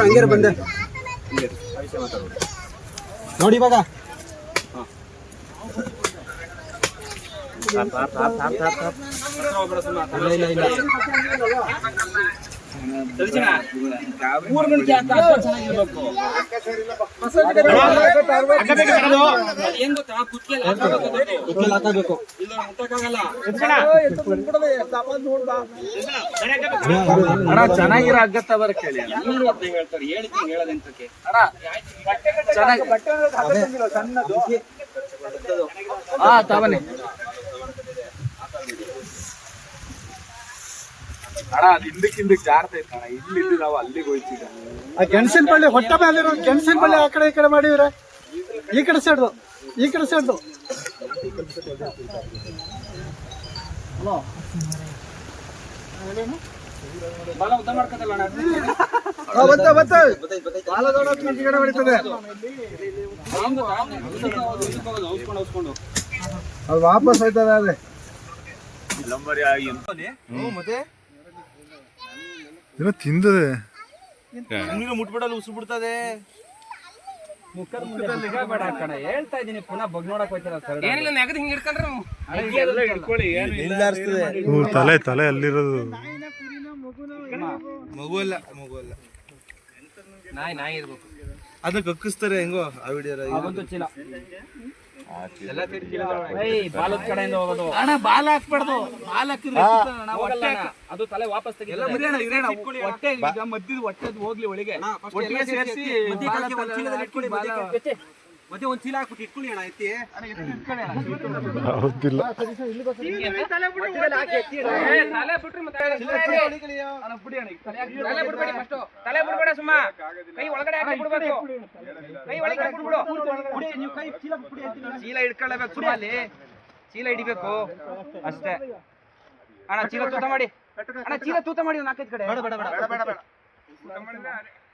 ಹಂಗ್ಯಾರ ಬಂದೆ ನೋಡಿ ಇವಾಗ. ಇಲ್ಲ ಇಲ್ಲ ಇಲ್ಲ. ಏನ್ ಗೊತ್ತಾ ಕುತ್ತಿಗೆಲ್ ಹಾಕಬೇಕು ಅಣ್ಣ ಚೆನ್ನಾಗಿರೋ ಹಗ್ಗ ತಬರ ಕೇಳಿ ಎಲ್ಲರೂ ಅಂತ ಹೇಳ್ತಾರೆ ಹೇಳ್ತೀನಿ ಹೇಳೋದೆಂತಕ್ಕೆ ಚೆನ್ನಾಗಿ ಹಾ ತವನೆ ಅಣ್ಣ ಅದು ಹಿಂದಕ್ಕೆ ಹಿಂದಕ್ಕೆ ಜಾರ್ತೈತೆ ಅಣ್ಣ ಇಲ್ಲಿದ್ದು ನಾವು ಅಲ್ಲಿಗೆ ಹೋಯ್ತಿದ್ದ ಆ ಗೆಣಸಿನ ಬಳ್ಳಿ ಹೊಟ್ಟೆ ಮೇಲೆ ಗೆಣಸಿನ ಬಳ್ಳಿ ಆ ಕಡೆ ಈ ಕಡೆ ಮಾಡಿದ್ರೆ ಈ ಕಡೆ ಸೈಡ್ದು ಈ ಕಡೆ ಸೈಡ್ದು ಬಾಲ ಉದ್ದ ಆಯ್ತದ ಅಣ್ಣ ಆಗಿ ಗೊತ್ತಾ? ಇದಕ್ಕೆ ಏನೋ ತಿಂದದೆ. ಹೇಳ್ತಾ ಇದೀನಿ ಪುನಃ ಬಗ್ ನೋಡಕ್ ಹೋಯ್ತಾರ ಏನಿಲ್ಲ ನೆಗದ್ ಹಿಂಗ್ ಹಿಡ್ಕೊಂಡ್ರೆ ತಲೆ ತಲೆ ಅಲ್ಲಿರೋದು. ನಾಯಿ ನಾಯಿ ಇರ್ಬೇಕು. ಅದಕ್ಕೆ ಕಕ್ಕಿಸ್ತಾರೆ ಹೆಂಗೋ ಆ ವಿಡಿಯೋ ಚೀಲ. ಬಾಲದ ಕಡೆಯಿಂದ ಹೋಗೋದು. ಅಣ್ಣ ಬಾಲ ಹಾಕ್ಬಾರ್ದು. ಬಾಲ ಹಾಕಿದ್ರೆ ಅಣ್ಣ, ಹೊಟ್ಟೆ. ಅದು ತಲೆ ವಾಪಸ್ ತೆಗಿ ಎಲ್ಲ ಮುರಿಯೋಣ ಇರೋಣ ಹೊಟ್ಟೆ ಈಗ ಮಧ್ಯದ ಹೊಟ್ಟೆದ್ ಹೋಗ್ಲಿ ಒಳಗೆ. ಒಟ್ಟಿಗೆ ಸೇರಿಸಿ ಮತ್ತೆ ಒಂದ್ ಚೀಲ ಹಾಕ್ಬಿಟ್ಟು ಇಟ್ಕೊಳ್ಳಿ ಅಣ್ಣ ಎತ್ತಿ ಹೌದಿಲ್ಲ. ತಲೆ ಬಿಟ್ರಿ ಮತ್ತೆ. ತಲೆ ಬಿಡ್ಬೇಡಿ ಫಸ್ಟ್. ತಲೆ ಬಿಡ್ಬೇಡ ಸುಮ್ಮ. ಕೈ ಒಳಗಡೆ ಹಾಕಿ ಬಿಡ್ಬೇಕು. ಕೈ ಒಳಗಡೆ ಬಿಡ್ಬಿಡು. ಬಿಡಿ, ನೀವು ಕೈ ಚೀಲ ಬಿಡಿ. ಚೀಲ ಸುಮ್ಮ ಅಲ್ಲಿ. ಚೀಲ ಹಿಡಿಬೇಕು. ಅಷ್ಟೇ. ಅಣ್ಣ ಚೀಲ ತೂತ ಮಾಡಿ. ಅಣ್ಣ ಚೀಲ ತೂತ ಮಾಡಿ ನಾಲ್ಕೈದು ಕಡೆ. ಬೇಡ ಬೇಡ ಬೇಡ. ಮಾಡಿ ಹಗ್ಗ